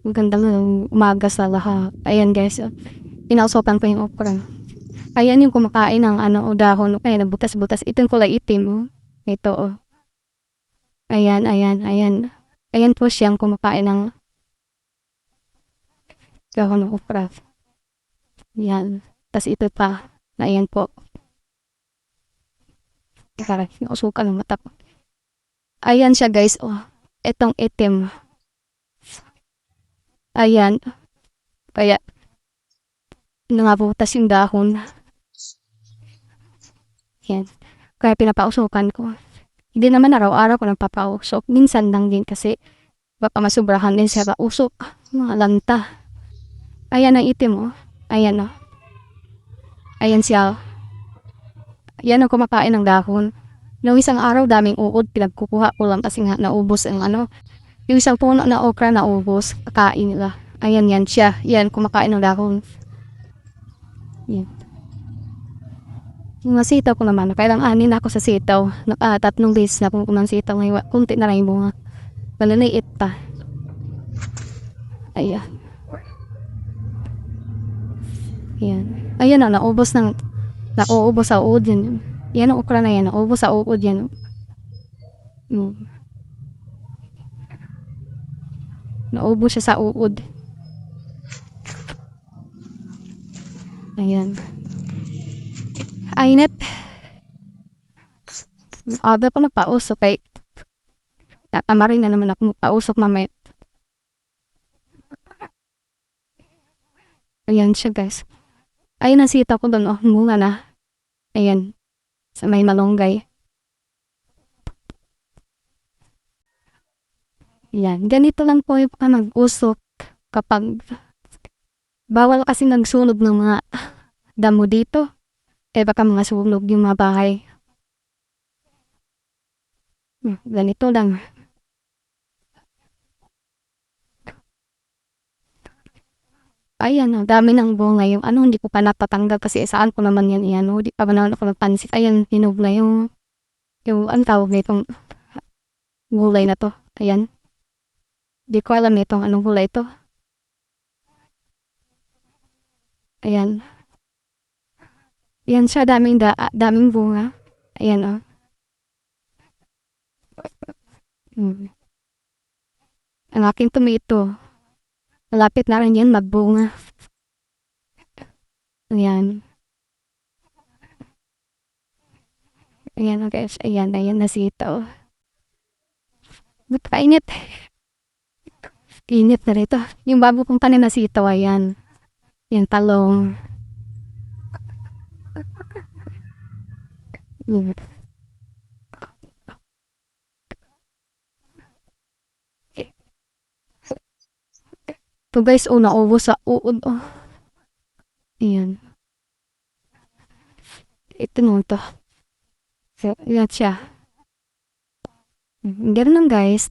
Magandang umaga sa lahat. Ayan guys, pinausopan ko yung okra. Ayan yung kumakain ng ano, dahon. Ayan, butas-butas. Ito yung kulay itim. Oh. Ito, oh. Ayan, ayan, ayan. Ayan po siyang kumakain ng dahon ng okra. Yan. Tapos ito pa. Na ayan po. Tara, nausukan ng mata ko. Ayan siya guys, oh. Itong itim. Ayan. Kaya, nangabutas yung dahon. Yan. Kaya pinapausukan ko. Hindi naman araw-araw ko nagpapausok. Minsan lang din kasi baka masubrahan din sa usok. Mga lanta. Ayan ang itim oh. Ayan oh. Ayan siya. Ayan ang kumakain ng dahon. Noong isang araw, daming uod, pinagkukuha ko lang kasi nga naubos ang ano, yung isang puno na okra na ubos, kakain nila. Ayan yan siya. Yan, kumakain ng dahon. Yan. Yung sitaw ko naman, kailang anin ako sa sitaw. Naka tatlong days na kung kumang sitaw ngayon. Kunti na yung bunga. Malaliit pa. Ayan. Yan. Ayan na, naubos ng, nauubos sa uod yan. Yan ang okra na yan, naubos sa uod yan. Mm. Naubos siya sa uod. Ayan. Ainit. Aga pa nagpausok kay tatamarin na naman ako magpausok mamaya. Ayan siya guys. Ayun ang sita ko doon. Oh, mula na. Ayan. Sa may malunggay. Yan. Ganito lang po yung mag-usok kapag bawal kasi nagsunog ng mga damo dito. Eh baka mga sunog yung mga bahay. Ganito lang. Ayan, ang dami ng bunga yung ano, hindi ko pa natatanggal kasi saan ko naman yan iyan, hindi pa ba naman ako nagpansit. Ayan, hinog yung, yung, ang tawag na itong gulay na to. Ayan. Di ko alam itong anong gulay ito. Ayan. Ayan siya, daming, da, ah, daming bunga. Ayan, oh. Hmm. Ang aking tomato. Malapit na rin yan magbunga. Ayan. Ayan, oh, guys. Ayan, ayan na sitaw. Ba't kainit? Init na rito. Yung bago kong tanim na sitaw, ayan. Yan, talong. Mm. To guys, oh, naubos sa uod, oh. Ayan. Ito mo to. So, yan siya. Ganun lang guys.